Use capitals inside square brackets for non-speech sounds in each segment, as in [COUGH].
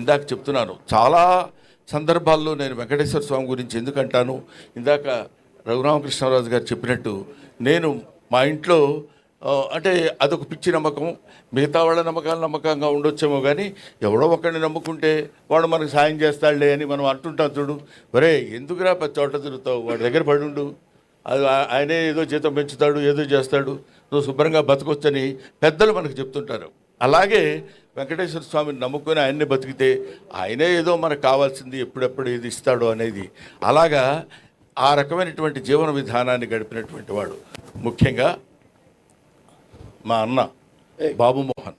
ఇందాక చెప్తున్నాను చాలా సందర్భాల్లో నేను వెంకటేశ్వర స్వామి గురించి ఎందుకంటాను? ఇందాక రఘురామకృష్ణరాజు గారు చెప్పినట్టు నేను మా ఇంట్లో అంటే అదొక పిచ్చి నమ్మకం మిగతా వాళ్ళ నమ్మకాలు నమ్మకంగా ఉండొచ్చేమో కానీ ఎవడో ఒకరిని నమ్ముకుంటే వాడు మనకు సాయం చేస్తాడులే అని మనం అంటుంటాం చూడు. ఒరే ఎందుకురా పది చోట తిరుగుతావు? వాడి దగ్గర పడుండు. అది ఆయనే ఏదో జీతం పెంచుతాడు ఏదో చేస్తాడు. నువ్వు శుభ్రంగా బతకొచ్చని పెద్దలు మనకు చెప్తుంటారు. అలాగే వెంకటేశ్వర స్వామిని నమ్ముకొని ఆయన్నే బతికితే ఆయనే ఏదో మనకు కావాల్సింది ఎప్పుడెప్పుడు ఏది ఇస్తాడో అనేది. అలాగా ఆ రకమైనటువంటి జీవన విధానాన్ని గడిపినటువంటి వాడు. ముఖ్యంగా మా అన్న బాబు మోహన్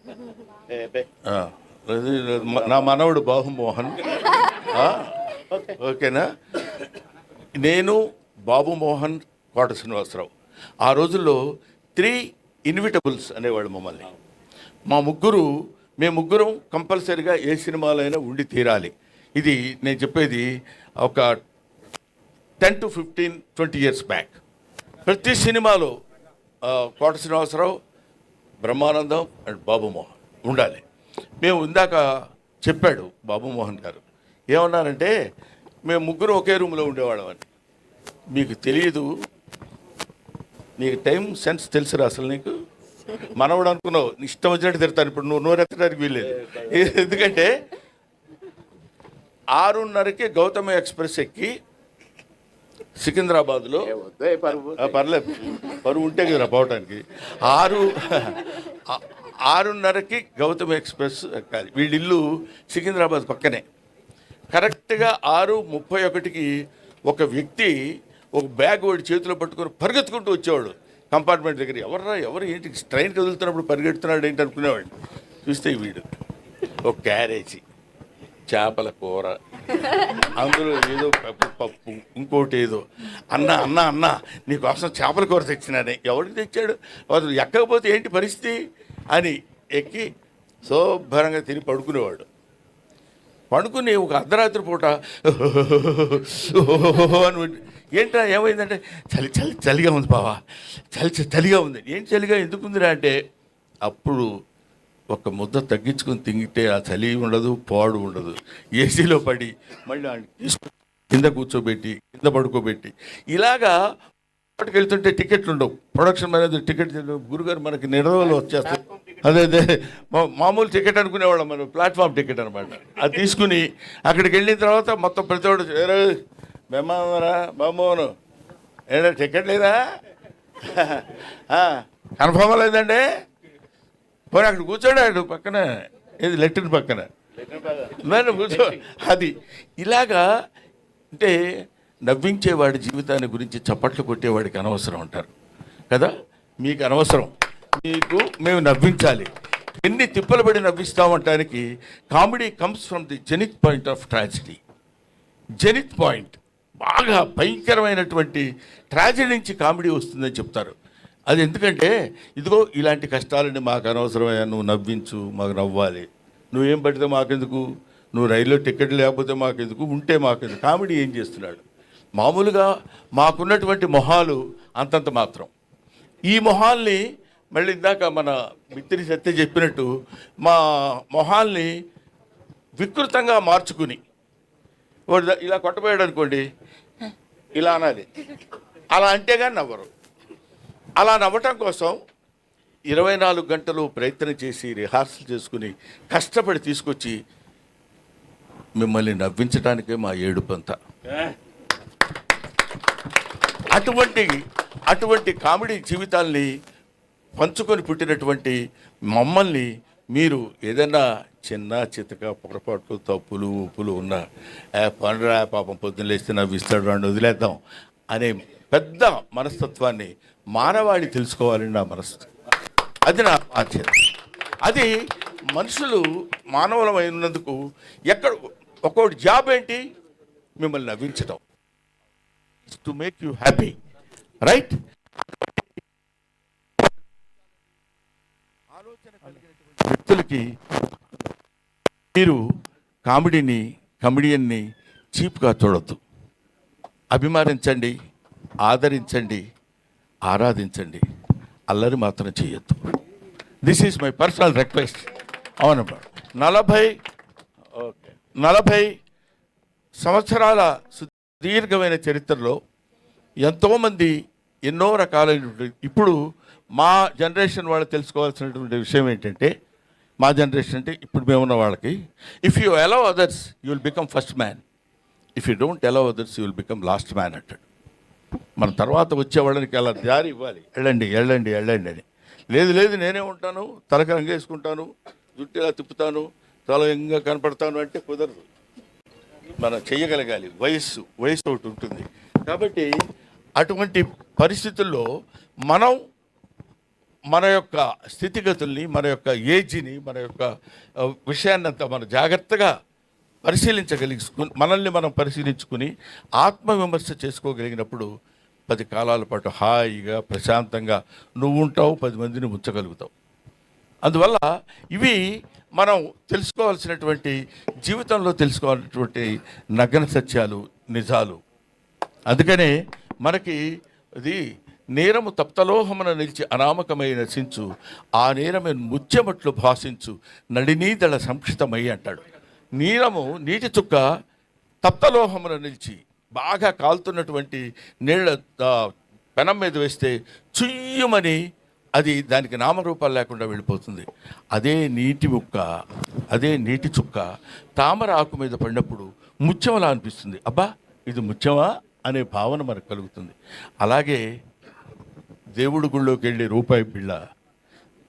ఆ, అది మ- నా మనవడు బాబు మోహన్ ఆ, ఓకేనా? నేను బాబు మోహన్ కోట శ్రీనివాసరావు. ఆ రోజుల్లో త్రీ ఇన్విటబుల్స్ అనేవాళ్ళు మమ్మల్ని. మా ముగ్గురు మేము ముగ్గురం కంపల్సరిగా ఏ సినిమాలైనా ఉండి తీరాలి. ఇది నేను చెప్పేది ఒక ten to fifteen twenty years back. ప్రతి సినిమాలో కోట శ్రీనివాసరావు బ్రహ్మానందం అండ్ బాబుమోహన్ ఉండాలి. మేము ఇందాక చెప్పాడు బాబు మోహన్ గారు. ఏమన్నారంటే మేము ముగ్గురు ఒకే రూమ్లో ఉండేవాళ్ళం అని. మీకు తెలియదు నీకు టైం సెన్స్ తెలుసురా అసలు నీకు? మనవడు అనుకున్నావు ఇష్టం వచ్చినట్టు తిడతాను ఇప్పుడు నువ్వు నోరెత్తడానికి వీల్లేదు. ఎందుకంటే ఆరున్నరకి గౌతమ ఎక్స్ప్రెస్ ఎక్కి సికింద్రాబాద్లో పర్లేదు పరువు ఉంటే కదా పోవటానికి. ఆరు ఆరున్నరకి గౌతమ్ ఎక్స్ప్రెస్ ఎక్కాలి. వీళ్ళ ఇల్లు సికింద్రాబాద్ పక్కనే. కరెక్ట్గా ఆరు ముప్పై ఒకటికి ఒక వ్యక్తి ఒక బ్యాగ్ వాడి చేతిలో పట్టుకొని పరిగెత్తుకుంటూ వచ్చేవాడు. కంపార్ట్మెంట్ దగ్గర ఎవర్రా ఎవరు ఏంటి? ట్రైన్ కదులుతున్నప్పుడు పరిగెడుతున్నాడు ఏంటి అనుకునేవాడిని. చూస్తే వీడు ఒక క్యారేజీ చేపల కూర అందులో ఏదో పప్పు పప్పు ఇంకోటి ఏదో. అన్న అన్న అన్న నీకోసం చేపల కూర తెచ్చినానే. ఎవరికి తెచ్చాడు? అసలు ఎక్కకపోతే ఏంటి పరిస్థితి? అని ఎక్కి శుభ్రంగా తిని పడుకునేవాడు. పడుకుని ఒక అర్ధరాత్రి పూట అని ఏంటా ఏమైందంటే చలి చలి చలిగా ఉంది బావా. చలి చలిగా ఉంది. ఏం చలిగా ఎందుకు ఉందిరా అంటే అప్పుడు ఒక ముద్ద తగ్గించుకొని తింగితే ఆ చలి ఉండదు పాడు ఉండదు. ఏసీలో పడి మళ్ళీ ఆయన తీసుకొని కింద కూర్చోబెట్టి కింద పడుకోబెట్టి. ఇలాగా అప్పటికి వెళ్తుంటే టికెట్లు ఉండవు. ప్రొడక్షన్ మేనేజర్ టికెట్ గురుగారు మనకి నిడదవలు వచ్చేస్తారు. అదే అదే మామూలు టికెట్ అనుకునేవాళ్ళం మనం ప్లాట్ఫామ్ టికెట్ అనమాట అది తీసుకుని అక్కడికి వెళ్ళిన తర్వాత మొత్తం ప్రతివాడు బెమ్మారా బామ్మోను ఏంటంటే టికెట్ లేదా? [LAUGHS] కన్ఫర్మ్ లేదండి పోనీ అక్కడ కూర్చోడాడు పక్కన. ఇది లెట్రిన్ పక్కన. మరి కూర్చో. అది ఇలాగా అంటే నవ్వించేవాడి జీవితాన్ని గురించి చప్పట్లు కొట్టేవాడికి అనవసరం అంటారు. కదా? మీకు అనవసరం. మీకు మేము నవ్వించాలి. ఎన్ని తిప్పలు పడి నవ్విస్తామంటానికి comedy comes from the zenith point of tragedy. Zenith point. బాగా భయంకరమైనటువంటి ట్రాజడీ నుంచి కామెడీ వస్తుందని చెప్తారు. అది ఎందుకంటే ఇదిగో ఇలాంటి కష్టాలని మాకు అనవసరమయ్యా నువ్వు నవ్వించు మాకు నవ్వాలి. నువ్వేం పడితే మాకెందుకు? నువ్వు రైల్లో టికెట్ లేకపోతే మాకెందుకు? ఉంటే మాకెందుకు? కామెడీ ఏం చేస్తున్నాడు? మామూలుగా మాకున్నటువంటి మొహాలు అంతంత మాత్రం. ఈ మొహాల్ని మళ్ళీ ఇందాక మన మిత్రి సత్య చెప్పినట్టు మా మొహాల్ని వికృతంగా మార్చుకుని వాడు ఇలా కొట్టబోయాడు అనుకోండి ఇలా అనాలి. అలా అంటే కానీ నవ్వరు. అలా నవ్వటం కోసం ఇరవై నాలుగు గంటలు ప్రయత్నం చేసి రిహార్సల్ చేసుకుని కష్టపడి తీసుకొచ్చి మిమ్మల్ని నవ్వించడానికే మా ఏడుపంతా అటువంటి అటువంటి కామెడీ జీవితాల్ని పంచుకొని పుట్టినటువంటి మమ్మల్ని మీరు ఏదైనా చిన్న చితక పొరపాట్లు తప్పులు ఉప్పులు ఉన్న పండురా పాపం పొద్దున్న లేస్తే నవ్విస్తాడు రాండి వదిలేద్దాం అనే పెద్ద మనస్తత్వాన్ని మానవాళి తెలుసుకోవాలని నా మనస్తత్వం అది నా బాధ్యత. అది మనుషులు మానవులమైనందుకు ఎక్కడ ఒక్కొక్కటి జాబ్ ఏంటి? మిమ్మల్ని నవ్వించడం to make you happy right వ్యక్తులకి మీరు కామెడీని కమెడియన్ని చీప్గా చూడొద్దు. అభిమానించండి ఆదరించండి ఆరాధించండి. అల్లరి మాత్రం చేయొద్దు this is my personal request అవునమ్మా నలభై ఓకే. నలభై సంవత్సరాల సుదీర్ఘమైన చరిత్రలో ఎంతోమంది ఎన్నో రకాలైనటువంటి ఇప్పుడు మా జనరేషన్ వాళ్ళు తెలుసుకోవాల్సినటువంటి విషయం ఏంటంటే మా జనరేషన్ అంటే ఇప్పుడు మేమున్న వాళ్ళకి if you allow others you will become first man if you don't allow others you will become last man అంటాడు. మన తర్వాత వచ్చే వాళ్ళకి అలా దారి ఇవ్వాలి. వెళ్ళండి వెళ్ళండి వెళ్ళండి అని. లేదు లేదు నేనే ఉంటాను తలకి రంగేసుకుంటాను జుట్టు ఇలా తిప్పుతాను తల ఇంకా కనపడతాను అంటే కుదరదు. మనం చేయగలగాలి. వయస్సు వయసు ఒకటి ఉంటుంది. కాబట్టి అటువంటి పరిస్థితుల్లో మనం మన యొక్క స్థితిగతుల్ని మన యొక్క ఏజ్ని మన యొక్క విషయాన్నంతా మనం జాగ్రత్తగా పరిశీలించగలిగి మనల్ని మనం పరిశీలించుకుని ఆత్మవిమర్శ చేసుకోగలిగినప్పుడు పది కాలాల పాటు హాయిగా ప్రశాంతంగా నువ్వు ఉంటావు పది మందిని ఉంచగలుగుతావు. అందువల్ల ఇవి మనం తెలుసుకోవాల్సినటువంటి జీవితంలో తెలుసుకోవాల్సినటువంటి నగ్న సత్యాలు నిజాలు. అందుకనే మనకి ఇది నేరము తప్తలోహమున నిలిచి అనామకమై నశించు ఆ నేరమే ముత్యమట్లు భాషించు. నడినీదళ సంక్షితమై అంటాడు. నీరము నీటి చుక్క తప్తలోహమున నిలిచి బాగా కాలుతున్నటువంటి నీళ్ళ పెనం మీద వేస్తే చుయ్యమని అది దానికి నామరూపాలు లేకుండా వెళ్ళిపోతుంది. అదే నీటి ముక్క అదే నీటి చుక్క తామర ఆకు మీద పడినప్పుడు ముత్యమలా అనిపిస్తుంది. అబ్బా ఇది ముత్యమా? అనే భావన మనకు కలుగుతుంది. అలాగే దేవుడి గుళ్ళోకి వెళ్ళి రూపాయి బిళ్ళ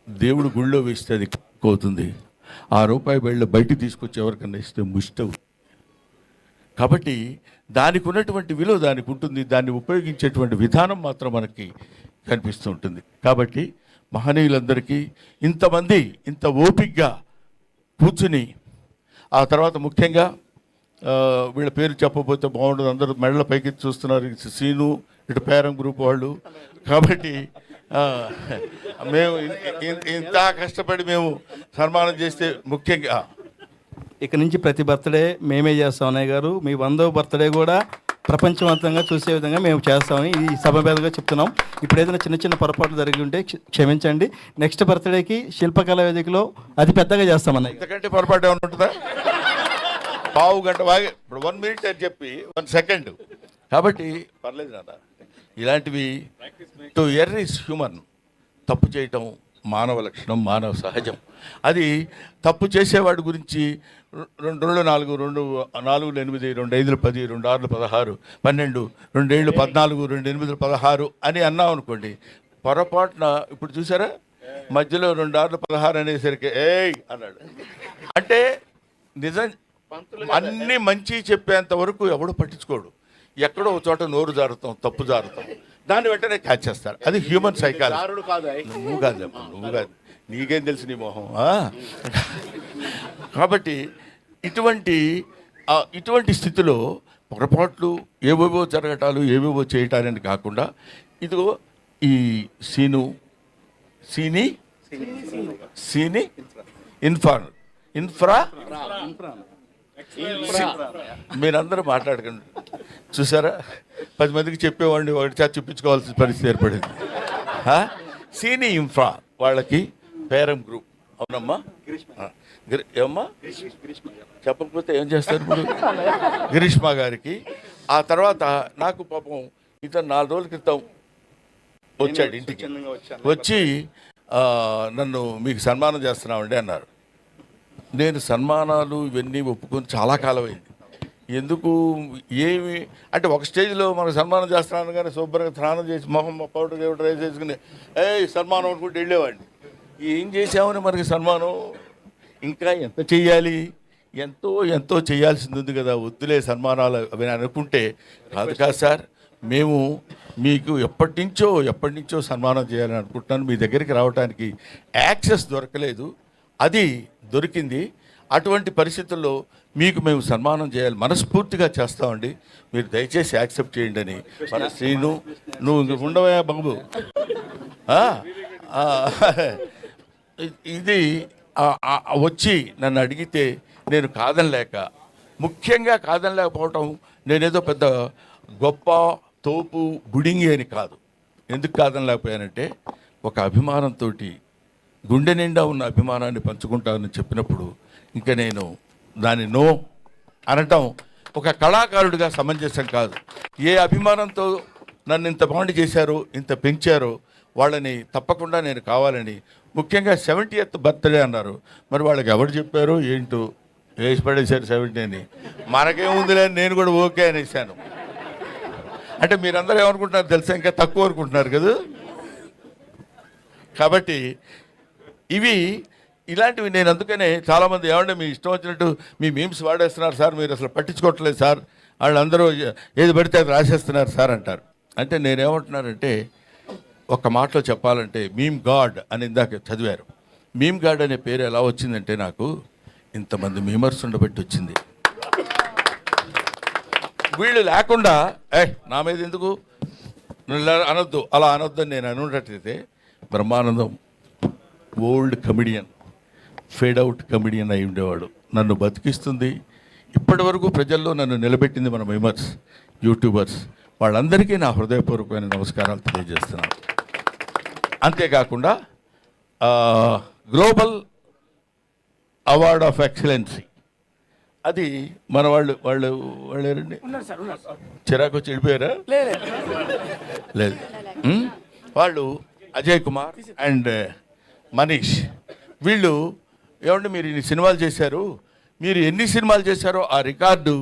దేవుడు గుళ్ళో వేస్తే అది అవుతుంది. ఆ రూపాయి బిళ్ళ బయటికి తీసుకొచ్చి ఎవరికన్నా ఇస్తే ముష్టవు. కాబట్టి దానికి ఉన్నటువంటి విలువ దానికి ఉంటుంది దాన్ని ఉపయోగించేటువంటి విధానం మాత్రం మనకి కనిపిస్తూ ఉంటుంది. కాబట్టి మహనీయులందరికీ ఇంతమంది ఇంత ఓపిగ్గా కూర్చుని ఆ తర్వాత ముఖ్యంగా వీళ్ళ పేరు చెప్పబోతే బాగుండదు అందరూ మెడల పైకి చూస్తున్నారు సీను ఇటు పేరం గ్రూప్ వాళ్ళు. కాబట్టి మేము ఇంత కష్టపడి మేము సన్మానం చేస్తే ముఖ్యంగా. ఇక నుంచి ప్రతి బర్త్డే మేమే చేస్తాం అన్నయ్య గారు. మీ వందో బర్త్డే కూడా ప్రపంచవంతంగా చూసే విధంగా మేము చేస్తామని ఈ సభ మీదుగా చెప్తున్నాం. ఇప్పుడు ఏదైనా చిన్న చిన్న పొరపాట్లు జరిగి ఉంటే క్ష- క్షమించండి. నెక్స్ట్ బర్త్డేకి శిల్పకళా వేదికలో అతి పెద్దగా చేస్తాం అన్నయ్య గారు. ఇంతకంటే పొరపాటు ఏమైనా ఉంటుందా? పావు గంట వాగి ఇప్పుడు వన్ మినిట్ అని చెప్పి వన్ సెకండ్ కాబట్టి పర్లేదు నాన్న. ఇలాంటివి టు ఎర్ ఇస్ హ్యూమన్. తప్పు చేయటం మానవ లక్షణం మానవ సహజం. అది తప్పు చేసేవాడి గురించి రెండు రెండు నాలుగు రెండు నాలుగు ఎనిమిది రెండు ఐదులు పది రెండు ఆరులు పదహారు పన్నెండు రెండేళ్ళు పద్నాలుగు రెండు ఎనిమిదిలు పదహారు అని అన్నాం అనుకోండి. పొరపాటున ఇప్పుడు చూసారా? మధ్యలో రెండు ఆరులు పదహారు అనేసరికి ఏయ్ అన్నాడు. అంటే నిజం అన్ని మంచి చెప్పేంత వరకు ఎవడు పట్టించుకోడు. ఎక్కడో ఒక చోట నోరు జారుతాం తప్పు జారుతాం. దాన్ని వెంటనే క్యాచ్ చేస్తారు. అది హ్యూమన్ సైకాలజీ నువ్వు కాదు నువ్వు కాదు. నీకేం తెలుసు నీ మొహం? ఆ? కాబట్టి ఇటువంటి ఇటువంటి స్థితిలో పొరపాట్లు ఏవేవో జరగటాలు ఏవేవో చేయటాలని కాకుండా ఇదిగో ఈ సీను సీని సీని ఇన్ఫ్రా ఇన్ఫ్రా. మీరందరూ మాట్లాడకండి. చూసారా? పది మందికి చెప్పేవాడిని ఒకటి చేత చూపించుకోవాల్సిన పరిస్థితి ఏర్పడింది? సీని ఇన్ఫ్రా వాళ్ళకి పేరం గ్రూప్. అవునమ్మా? ఆ. గిరి- ఏమ్మా? చెప్పకపోతే ఏం చేస్తారు ఇప్పుడు? గిరీష్మ గారికి. ఆ తర్వాత నాకు పాపం ఇతను నాలుగు రోజుల క్రితం వచ్చాడు ఇంటికి. వచ్చి నన్ను మీకు సన్మానం చేస్తున్నామండి అన్నారు. నేను సన్మానాలు ఇవన్నీ ఒప్పుకొని చాలా కాలం అయింది ఎందుకు ఏమి అంటే ఒక స్టేజ్లో మనకు సన్మానం చేస్తున్నాను కానీ శుభ్రంగా స్నానం చేసి మొహం పౌడర్ ఏమిటి చేసుకుని ఏ సన్మానం అనుకుంటూ వెళ్ళేవాడిని. ఏం చేసామని మనకి సన్మానం? ఇంకా ఎంత చెయ్యాలి? ఎంతో ఎంతో చేయాల్సింది ఉంది కదా వద్దులే సన్మానాలు అవి అనుకుంటే కాదు కాదు సార్ మేము మీకు ఎప్పటి నుంచో ఎప్పటి నుంచో సన్మానం చేయాలని అనుకుంటున్నాను. మీ దగ్గరికి రావడానికి యాక్సెస్ దొరకలేదు. అది దొరికింది. అటువంటి పరిస్థితుల్లో మీకు మేము సన్మానం చేయాలి. మనస్ఫూర్తిగా చేస్తామండి. మీరు దయచేసి యాక్సెప్ట్ చేయండి అని. మన శ్రీను నువ్వు ఉండవయా బాబు. ఇది వచ్చి నన్ను అడిగితే నేను కాదనలేక ముఖ్యంగా కాదనలేకపోవటం నేనేదో పెద్ద గొప్ప తోపు బుడింగి అని కాదు. ఎందుకు కాదనలేకపోయానంటే ఒక అభిమానంతో గుండె నిండా ఉన్న అభిమానాన్ని పంచుకుంటానని చెప్పినప్పుడు ఇంకా నేను దాని నో అనటం ఒక కళాకారుడిగా సమంజసం కాదు. ఏ అభిమానంతో నన్ను ఇంత బాండ్ చేశారో ఇంత పెంచారో వాళ్ళని తప్పకుండా నేను కావాలని ముఖ్యంగా సెవెంటీ ఎత్ బర్త్డే అన్నారు. మరి వాళ్ళకి ఎవరు చెప్పారు? ఏంటో? వేసి పడేశారు సెవెంటీ అని మనకేముందిలే అని నేను కూడా ఓకే అనేసాను అంటే మీరందరూ ఏమనుకుంటున్నారు తెలుసా? ఇంకా తక్కువ అనుకుంటున్నారు కదా? కాబట్టి ఇవి ఇలాంటివి నేను అందుకనే చాలామంది ఏమంటే మీ ఇష్టం వచ్చినట్టు మీ మీమ్స్ వాడేస్తున్నారు సార్ మీరు అసలు పట్టించుకోవట్లేదు సార్. వాళ్ళందరూ ఏది పడితే అది రాసేస్తున్నారు సార్ అంటారు. అంటే నేనేమంటున్నానంటే ఒక మాటలో చెప్పాలంటే మీమ్ గాడ్ అని ఇందాక చదివారు. మీమ్ గాడ్ అనే పేరు ఎలా వచ్చిందంటే నాకు ఇంతమంది మీమర్స్ ఉండబట్టి వచ్చింది. వీళ్ళు లేకుండా ఏ నా మీద ఎందుకు? అనొద్దు అలా అనొద్దు అని నేను అనున్నట్టయితే Brahmanandam old comedian fade out comedian అయి ఉండేవాడు. నన్ను బతికిస్తుంది. ఇప్పటి వరకు ప్రజల్లో నన్ను నిలబెట్టింది మన మెంబర్స్ యూట్యూబర్స్. వాళ్ళందరికీ నా హృదయపూర్వకమైన నమస్కారాలు తెలియజేస్తున్నాను. అంతేకాకుండా గ్లోబల్ అవార్డ్ ఆఫ్ ఎక్సలెన్సీ. అది మన వాళ్ళు వాళ్ళు వాళ్ళు ఎవరండి? చిరాకు వచ్చి వెళ్ళిపోయారా? లేదు? వాళ్ళు అజయ్ కుమార్ అండ్ మనీష్ వీళ్ళు ఏమంటే మీరు ఇన్ని సినిమాలు చేశారు? మీరు ఎన్ని సినిమాలు చేశారో ఆ రికార్డు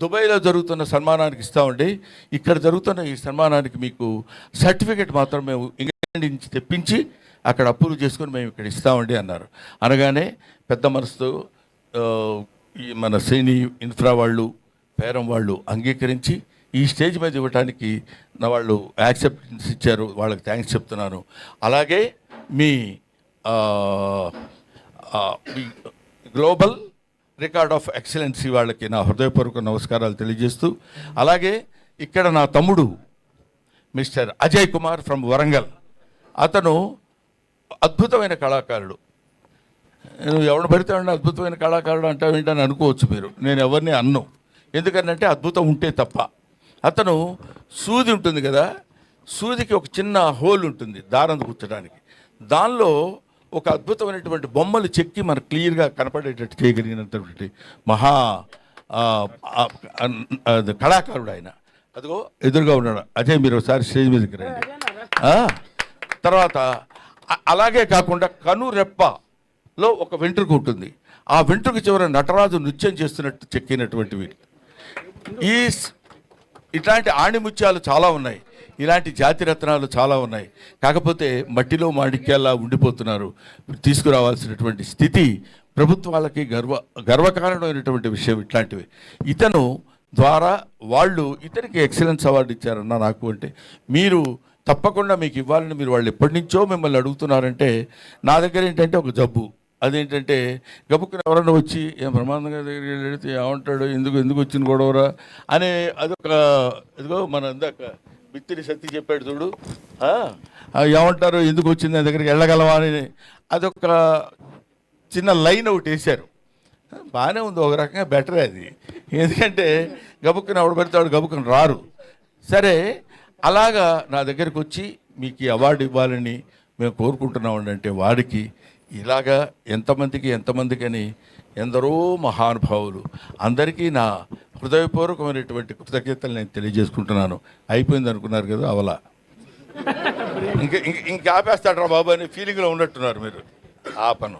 దుబాయ్లో జరుగుతున్న సన్మానానికి ఇస్తామండి. ఇక్కడ జరుగుతున్న ఈ సన్మానానికి మీకు సర్టిఫికేట్ మాత్రం మేము ఇంగ్లాండ్ నుంచి తెప్పించి అక్కడ అప్రూవ్ చేసుకొని మేము ఇక్కడ ఇస్తామండి అన్నారు. అనగానే పెద్ద మనసుతో ఈ మన శ్రేణి ఇన్ఫ్రా వాళ్ళు పేరం వాళ్ళు అంగీకరించి ఈ స్టేజ్ మీద ఇవ్వడానికి నా వాళ్ళు యాక్సెప్టెన్స్ ఇచ్చారు. వాళ్ళకి థ్యాంక్స్ చెప్తున్నాను. అలాగే మీ గ్లోబల్ రికార్డ్ ఆఫ్ ఎక్సలెన్సీ వాళ్ళకి నా హృదయపూర్వక నమస్కారాలు తెలియజేస్తూ అలాగే ఇక్కడ నా తమ్ముడు మిస్టర్ అజయ్ కుమార్ ఫ్రమ్ వరంగల్. అతను అద్భుతమైన కళాకారుడు. నువ్వు ఎవడు పడితే అద్భుతమైన కళాకారుడు అంటావు ఏంటని అనుకోవచ్చు మీరు. నేను ఎవరిని అన్ను. ఎందుకంటే అద్భుతం ఉంటే తప్ప. అతను సూది ఉంటుంది కదా సూదికి ఒక చిన్న హోల్ ఉంటుంది దారం కూర్చడానికి. దానిలో ఒక అద్భుతమైనటువంటి బొమ్మలు చెక్కి మనకు క్లియర్గా కనపడేటట్టు చేయగలిగినటువంటి మహా అది కళాకారుడు ఆయన. అదిగో ఎదురుగా ఉన్నాడు. అదే మీరు ఒకసారి స్టేజ్ మీదకి రండి. తర్వాత అలాగే కాకుండా కను రెప్పలో ఒక వెంట్రుక ఉంటుంది. ఆ వెంట్రుక చివర నటరాజు నృత్యం చేస్తున్నట్టు చెక్కినటువంటివి ఈ ఇట్లాంటి ఆణిముత్యాలు చాలా ఉన్నాయి. ఇలాంటి జాతి రత్నాలు చాలా ఉన్నాయి. కాకపోతే మట్టిలో మాణిక్యాల్లా ఉండిపోతున్నారు. తీసుకురావాల్సినటువంటి స్థితి ప్రభుత్వాలకి గర్వ గర్వకారణమైనటువంటి విషయం ఇట్లాంటివి. ఇతను ద్వారా వాళ్ళు ఇతనికి ఎక్సలెన్స్ అవార్డు ఇచ్చారన్న నాకు అంటే మీరు తప్పకుండా మీకు ఇవ్వాలని మీరు వాళ్ళు ఎప్పటి నుంచో మిమ్మల్ని అడుగుతున్నారంటే నా దగ్గర ఏంటంటే ఒక జబ్బు. అదేంటంటే గబుక్కుని ఎవరన్నా వచ్చి ఏం ప్రమాదంగా దగ్గరికి వెళ్ళి ఏమంటాడు? ఎందుకు ఎందుకు వచ్చిన గొడవరా? అనే అదొక ఇదిగో మన ఇందాక బిత్తిరి సత్తి చెప్పాడు చూడు. ఏమంటారు? ఎందుకు వచ్చింది నా దగ్గరికి వెళ్ళగలవా అని. అదొక చిన్న లైన్ ఒకటి వేశారు. బాగానే ఉంది ఒక రకంగా బెటర్ అది. ఎందుకంటే గబుక్కుని ఎవడు పెడతాడు గబుక్కుని రారు. సరే అలాగా నా దగ్గరికి వచ్చి మీకు ఈ అవార్డు ఇవ్వాలని మేము కోరుకుంటున్నామండి అంటే వాడికి ఇలాగా ఎంతమందికి ఎంతమందికి అని ఎందరో మహానుభావులు. అందరికీ నా హృదయపూర్వకమైనటువంటి కృతజ్ఞతలు నేను తెలియజేసుకుంటున్నాను. అయిపోయింది అనుకున్నారు కదా అవలా. ఇంక ఇంక- ఇంక ఆపేస్తాడు రా బాబు అనే ఫీలింగ్లో ఉన్నట్టున్నారు మీరు. ఆపను.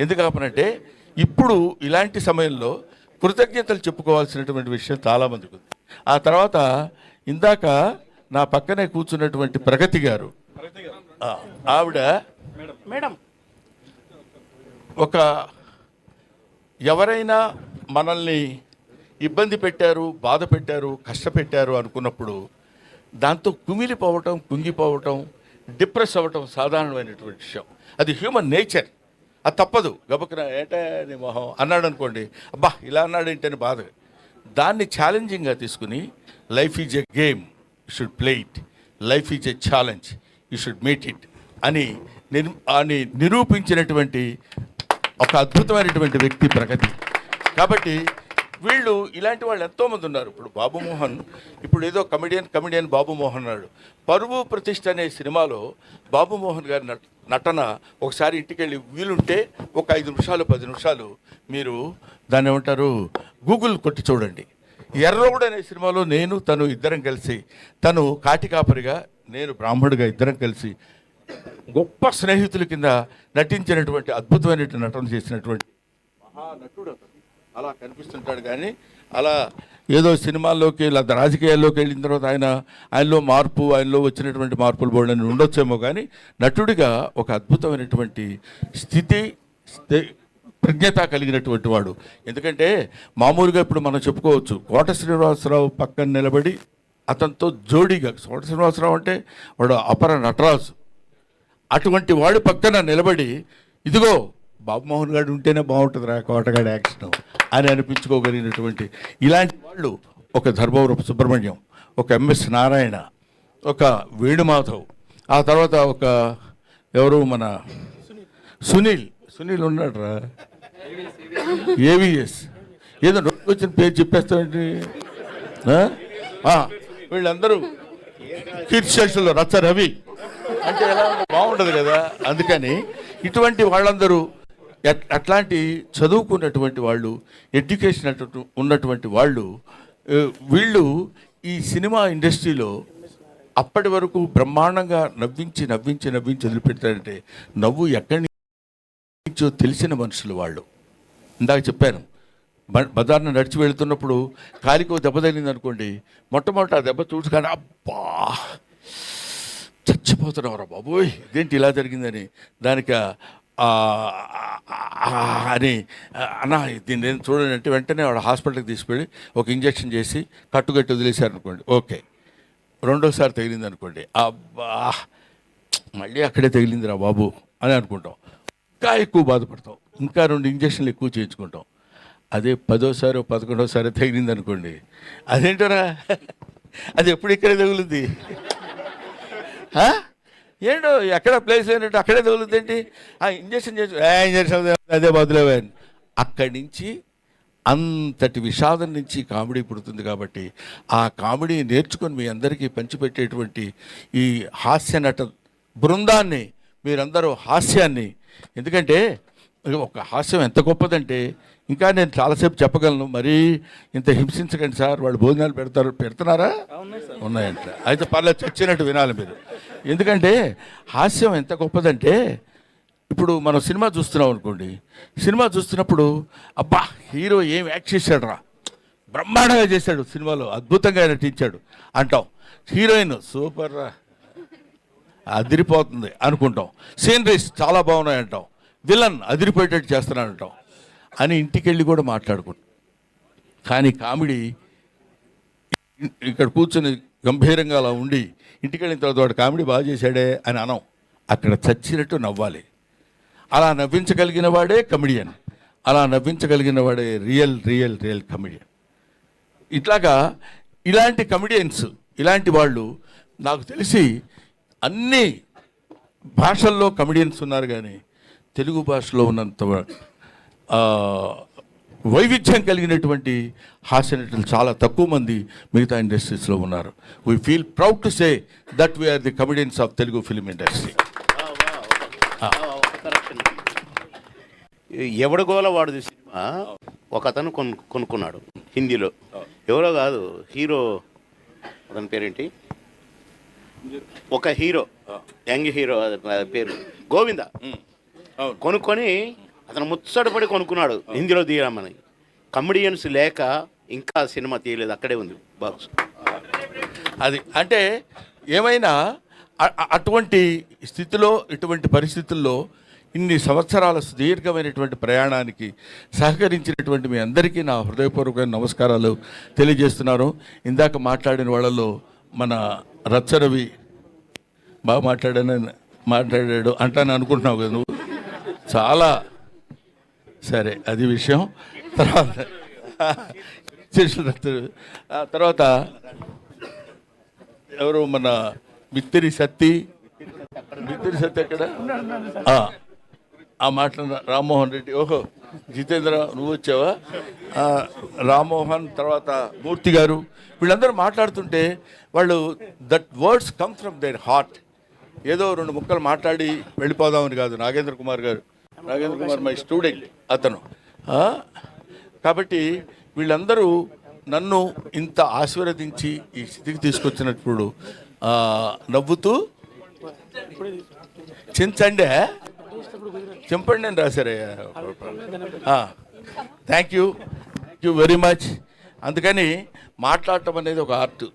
ఎందుకు ఆపనంటే ఇప్పుడు ఇలాంటి సమయంలో కృతజ్ఞతలు చెప్పుకోవాల్సినటువంటి విషయం చాలామందికి ఉంది. ఆ తర్వాత ఇందాక నా పక్కనే కూర్చున్నటువంటి ప్రగతి గారు ఆవిడ మేడం. ఒక ఎవరైనా మనల్ని ఇబ్బంది పెట్టారు బాధ పెట్టారు కష్టపెట్టారు అనుకున్నప్పుడు దాంతో కుమిలిపోవటం కుంగిపోవటం డిప్రెస్ అవ్వటం సాధారణమైనటువంటి విషయం. అది హ్యూమన్ నేచర్. అది తప్పదు. గబకున ఏటా నీ మొహం అన్నాడు అనుకోండి అబ్బా ఇలా అన్నాడు ఏంటని బాధ. దాన్ని ఛాలెంజింగ్గా తీసుకుని life is a game. You should play it. Life is a challenge. You should meet it. అని నిర్ అని నిరూపించినటువంటి ఒక అద్భుతమైనటువంటి వ్యక్తి ప్రగతి. కాబట్టి వీళ్ళు ఇలాంటి వాళ్ళు ఎంతోమంది ఉన్నారు. ఇప్పుడు బాబుమోహన్ ఇప్పుడు ఏదో కమెడియన్ కమెడియన్ బాబుమోహన్ అన్నాడు. పరువు ప్రతిష్ట అనే సినిమాలో బాబుమోహన్ గారి నటన ఒకసారి ఇంటికెళ్ళి వీలుంటే ఒక ఐదు నిమిషాలు పది నిమిషాలు మీరు దాన్ని ఏమంటారు గూగుల్ కొట్టి చూడండి. ఎర్రోగుడు అనే సినిమాలో నేను తను ఇద్దరం కలిసి తను కాటికాపరిగా నేను బ్రాహ్మణుడిగా ఇద్దరం కలిసి గొప్ప స్నేహితుల కింద నటించినటువంటి అద్భుతమైనటువంటి నటన చేసినటువంటి మహానటుడు అలా కనిపిస్తుంటాడు కానీ అలా ఏదో సినిమాల్లోకి లేదా రాజకీయాల్లోకి వెళ్ళిన తర్వాత ఆయన ఆయనలో మార్పు ఆయనలో వచ్చినటువంటి మార్పులు బోర్డని ఉండొచ్చేమో కానీ నటుడిగా ఒక అద్భుతమైనటువంటి స్థితి ప్రజ్ఞత కలిగినటువంటి వాడు. ఎందుకంటే మామూలుగా ఇప్పుడు మనం చెప్పుకోవచ్చు కోట శ్రీనివాసరావు పక్కన నిలబడి అతనితో జోడీగా కోట శ్రీనివాసరావు అంటే వాడు అపర నటరాజు. అటువంటి వాడు పక్కన నిలబడి ఇదిగో బాబుమోహన్ గారు ఉంటేనే బాగుంటుందిరా కోటగాడి యాక్షన్ అని అనిపించుకోగలిగినటువంటి ఇలాంటి వాళ్ళు ఒక ధర్మవరపు సుబ్రహ్మణ్యం ఒక ఎంఎస్ నారాయణ ఒక వేణుమాధవ్ ఆ తర్వాత ఒక ఎవరు మన సునీల్ సునీల్ ఉన్నాడురా. ఏవిఎస్ ఏదో రోజు వచ్చిన పేరు చెప్పేస్తామండి వీళ్ళందరూ కీర్తిశేషులు రచ్చ రవి. అంటే ఎలా బాగుండదు కదా? అందుకని ఇటువంటి వాళ్ళందరూ ఎట్- అట్లాంటి చదువుకున్నటువంటి వాళ్ళు ఎడ్యుకేషన్ అటు- ఉన్నటువంటి వాళ్ళు వీళ్ళు ఈ సినిమా ఇండస్ట్రీలో అప్పటి వరకు బ్రహ్మాండంగా నవ్వించి నవ్వించి నవ్వించి వదిలిపెడతారంటే నవ్వు ఎక్కడి నుంచో తెలిసిన మనుషులు వాళ్ళు. ఇందాక చెప్పాను బజార్న నడిచి వెళుతున్నప్పుడు కాలికో దెబ్బ తగిలింది అనుకోండి మొట్టమొదట ఆ దెబ్బ చూసుకొని అబ్బా! చచ్చిపోతున్నావురా బాబోయ్. ఇదేంటి ఇలా జరిగిందని? దానికి అని అన్న దీన్ని నేను చూడండి అంటే వెంటనే వాడు హాస్పిటల్కి తీసుకెళ్ళి ఒక ఇంజెక్షన్ చేసి కట్టుకట్టి వదిలేశారు అనుకోండి ఓకే. రెండోసారి తగిలింది అనుకోండి అబ్బా! మళ్ళీ అక్కడే తగిలిందిరా బాబు అని అనుకుంటాం. ఇంకా ఎక్కువ బాధపడతాం. ఇంకా రెండు ఇంజక్షన్లు ఎక్కువ చేయించుకుంటాం. అదే పదోసారి పదకొండోసారి తగిలింది అనుకోండి అదేంటరా? అది ఎప్పుడు ఇక్కడే తగులుద్ది? ఏంటో ఎక్కడ ప్లేస్ లేనట్టు అక్కడే తగులుద్ది ఏంటి ఆ ఇంజక్షన్ చేసి ఇంజక్షన్ అదే బదులేవే అక్కడి నుంచి అంతటి విషాదం నుంచి కామెడీ పుడుతుంది కాబట్టి ఆ కామెడీ నేర్చుకొని మీ అందరికీ పంచిపెట్టేటువంటి ఈ హాస్య నట బృందాన్ని మీరందరూ హాస్యాన్ని. ఎందుకంటే ఒక హాస్యం ఎంత గొప్పదంటే ఇంకా నేను చాలాసేపు చెప్పగలను. మరీ ఇంత హింసించకండి సార్. వాళ్ళు భోజనాలు పెడతారు. పెడుతున్నారా? ఉన్నాయంట. అయితే పర్లేదు చచ్చినట్టు వినాలి మీరు. ఎందుకంటే హాస్యం ఎంత గొప్పదంటే ఇప్పుడు మనం సినిమా చూస్తున్నాం అనుకోండి. సినిమా చూస్తున్నప్పుడు అబ్బా హీరో ఏం యాక్ట్ చేశాడురా? బ్రహ్మాండంగా చేశాడు సినిమాలో. అద్భుతంగా నటించాడు. అంటాం. హీరోయిన్ సూపర్ రా అదిరిపోతుంది అనుకుంటాం. సీనరీస్ చాలా బాగున్నాయి అంటాం విలన్ అదిరిపోయేటట్టు చేస్తున్నాడు అంటాం అని ఇంటికి వెళ్ళి కూడా మాట్లాడుకుంటాం. కానీ కామెడీ ఇక్కడ కూర్చొని గంభీరంగా అలా ఉండి ఇంటికి వెళ్ళిన తర్వాత వాడు కామెడీ బాగా చేశాడే అని అనం. అక్కడ చచ్చినట్టు నవ్వాలి. అలా నవ్వించగలిగిన వాడే కమెడియన్. అలా నవ్వించగలిగిన వాడే రియల్ రియల్ రియల్ కమెడియన్. ఇట్లాగా ఇలాంటి కమెడియన్స్ ఇలాంటి వాళ్ళు నాకు తెలిసి అన్ని భాషల్లో కమెడియన్స్ ఉన్నారు కానీ తెలుగు భాషలో ఉన్నంత వైవిధ్యం కలిగినటువంటి హాస్య నటులు చాలా తక్కువ మంది మిగతా ఇండస్ట్రీస్లో ఉన్నారు. We feel proud to say that we are the comedians of Telugu film industry ఎవడగోల వాడు సినిమా ఒక అతను కొను కొనుక్కున్నాడు హిందీలో. ఎవరో కాదు హీరో అతని పేరేంటి? ఒక హీరో యంగ్ హీరో పేరు గోవింద. కొనుక్కొని అతను ముచ్చటపడి కొనుక్కున్నాడు. హిందీలో తీయమని కమెడియన్స్ లేక ఇంకా సినిమా తీయలేదు. అక్కడే ఉంది బాక్స్. అది అంటే ఏమైనా అటువంటి స్థితిలో ఇటువంటి పరిస్థితుల్లో ఇన్ని సంవత్సరాల సుదీర్ఘమైనటువంటి ప్రయాణానికి సహకరించినటువంటి మీ అందరికీ నా హృదయపూర్వకమైన నమస్కారాలు తెలియజేస్తున్నాను ఇందాక మాట్లాడిన వాళ్ళలో మన రచ్చరవి బాగా మాట్లాడానని మాట్లాడాడు అంటాను అనుకుంటున్నావు కదా నువ్వు. చాలా సరే అది విషయం. తర్వాత తర్వాత ఎవరు మన మిత్తిరి సత్తి? మిత్తిరి సత్తి ఎక్కడ? ఆ, మాటలు రామ్మోహన్ రెడ్డి. ఓహో జితేంద్ర నువ్వు వచ్చావా? రామ్మోహన్ తర్వాత మూర్తి గారు. వీళ్ళందరూ మాట్లాడుతుంటే వాళ్ళు that words come from their heart ఏదో రెండు ముక్కలు మాట్లాడి వెళ్ళిపోదామని కాదు నాగేంద్ర కుమార్ గారు. నాగేంద్ర కుమార్ మై స్టూడెంట్ అతను. కాబట్టి వీళ్ళందరూ నన్ను ఇంత ఆశీర్వదించి ఈ స్థితికి తీసుకొచ్చినప్పుడు నవ్వుతూ చించండే చింపండి అని రాశారయ్యా thank you thank you very much అందుకని మాట్లాడటం అనేది ఒక ఆర్ట్.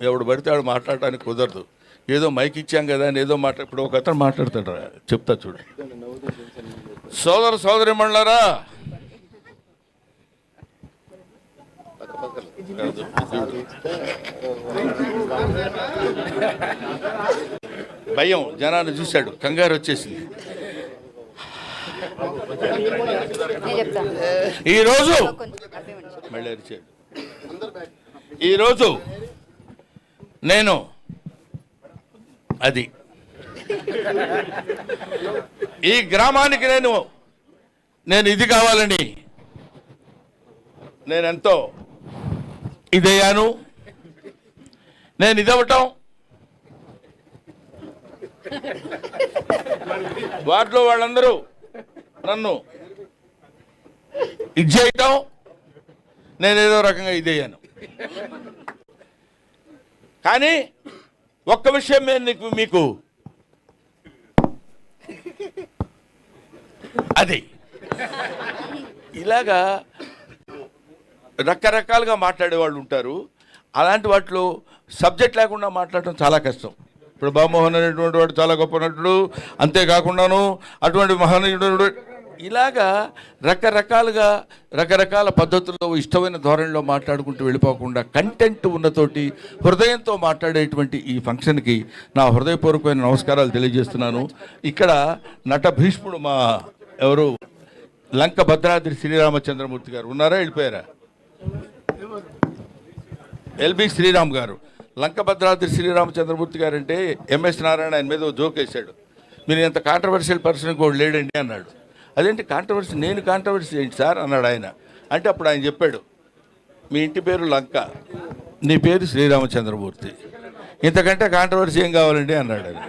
ఎవడు పడితే వాడు మాట్లాడటానికి కుదరదు. ఏదో మైక్ ఇచ్చాం కదా అని ఏదో మాట్లా ఇప్పుడు ఒక అతను మాట్లాడతాడు రా. చెప్తా చూడు. సోదర సోదరి మండలరా భయం జనాన్ని చూశాడు కంగారు వచ్చేసింది. ఈరోజు మళ్ళీ అరిచాడు. ఈరోజు నేను అది. ఈ గ్రామానికి నేను నేను ఇది కావాలని నేను ఎంతో ఇదయ్యాను. నేను ఇదవటం వాటిలో వాళ్ళందరూ నన్ను ఇది చేయటం నేను ఏదో రకంగా ఇదయ్యాను. కానీ ఒక్క విషయం నేను నీకు మీకు. అది. ఇలాగా రకరకాలుగా మాట్లాడే వాళ్ళు ఉంటారు. అలాంటి వాటిలో సబ్జెక్ట్ లేకుండా మాట్లాడటం చాలా కష్టం. ఇప్పుడు బామోహన్ అనేటువంటి వాడు చాలా గొప్ప నటుడు. అంతేకాకుండాను అటువంటి మహనీయుడు ఇలాగా రకరకాలుగా రకరకాల పద్ధతుల్లో ఇష్టమైన ధోరణిలో మాట్లాడుకుంటూ వెళ్ళిపోకుండా కంటెంట్ ఉన్నతోటి హృదయంతో మాట్లాడేటువంటి ఈ ఫంక్షన్కి నా హృదయపూర్వకమైన నమస్కారాలు తెలియజేస్తున్నాను. ఇక్కడ నట భీష్ముడు మా ఎవరు? లంక భద్రాద్రి శ్రీరామచంద్రమూర్తి గారు ఉన్నారా? వెళ్ళిపోయారా? ఎల్బి శ్రీరామ్ గారు. లంక భద్రాద్రి శ్రీరామచంద్రమూర్తి గారు అంటే ఎంఎస్ నారాయణ ఆయన మీద జోక్ వేశాడు. మీరు ఎంత కాంట్రవర్షియల్ పర్సన్ కూడా లేడండి అన్నాడు. అదేంటి కాంట్రవర్సీ నేను కాంట్రవర్సీ ఏంటి సార్? అన్నాడు ఆయన. అంటే అప్పుడు ఆయన చెప్పాడు మీ ఇంటి పేరు లంక నీ పేరు శ్రీరామచంద్రమూర్తి. ఇంతకంటే కాంట్రవర్సీ ఏం కావాలండి? అన్నాడు ఆయన.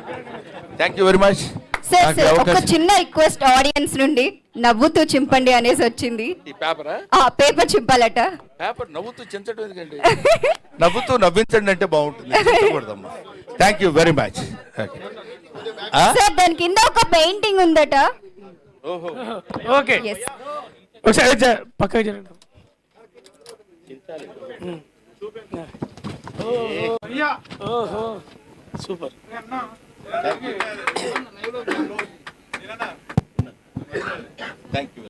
Thank you very much sir sir ఒక చిన్న రిక్వెస్ట్ ఆడియన్స్ నుండి. నవ్వుతూ చింపండి అనేసి వచ్చింది. ఈ పేపరా ఆ? పేపర్ చింపాలట. పేపర్ నవ్వుతూ చించడం ఎందుకండి? [LAUGHS] నవ్వుతూ నవ్వించండి అంటే బాగుంటుంది. Thank you very much sir దాని కింద ఒక పెయింటింగ్ ఉందట. ఓకే. ఒకసారి పక్కకి జరగండి. ఓహో. సూపర్. Thank you